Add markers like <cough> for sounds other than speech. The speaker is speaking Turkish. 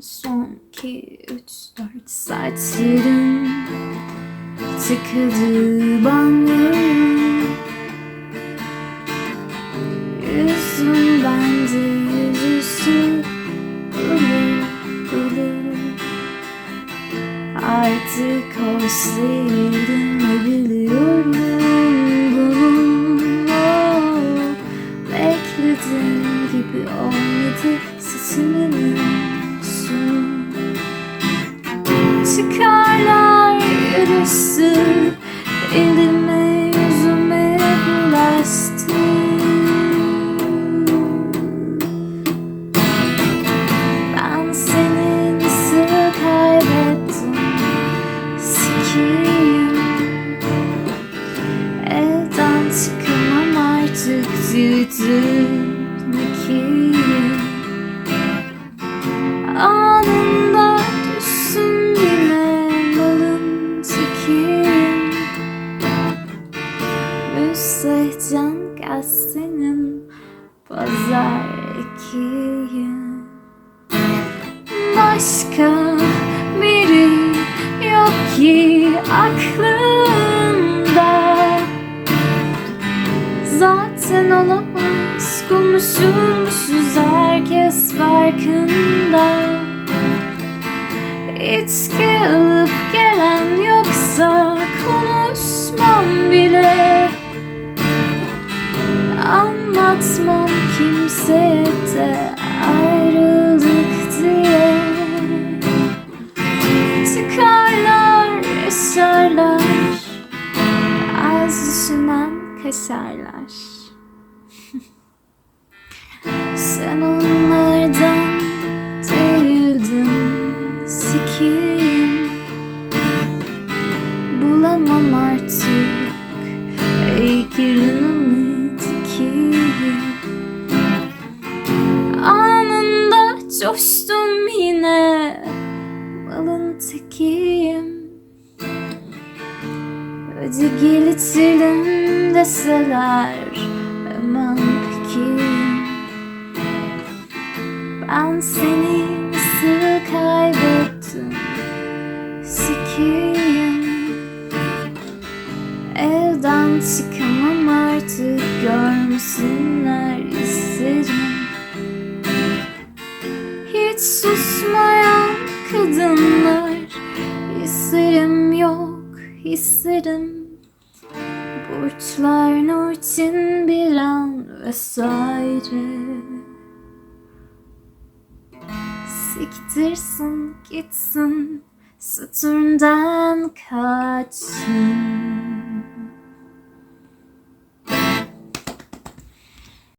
Son iki, üç, dört saatlerim Tıkadı banyoya Yüzüm bende yüzüstü Ulu ulu Artık o sevdim biliyorum. Bunu Beklediğim gibi olmadı sesimin Elime yüzüme Ben seni nasıl kaybettim Sikiyim. Elden çıkamam artık Düğdüm ikiyim. Anında Müstehcen gazetenin pazar ekiyim. Başka biri yok ki aklımda. Zaten olamaz konuşulmuşuz herkes farkında. İçki alıp gelen yoksa konuşmam bile Anlatmam kimseye de ayrıldık diye. Çıkarlar, yaşarlar Az düşünen kaşarlar <laughs> Sen onlardan değildin Sikiyim. Bulamam artık. Heykelini coştum yine Malın tekiyim. Hadi gel içelim deseler Hemen pekiyim. Ben seni nasıl kaybettim? Sikiyim. Evden çıkamam artık görmesinler susmayan kadınlar. Hislerim yok hislerim. Burçlar Nurçin bir an vesaire. Siktirsin gitsin Satürn'den kaçsın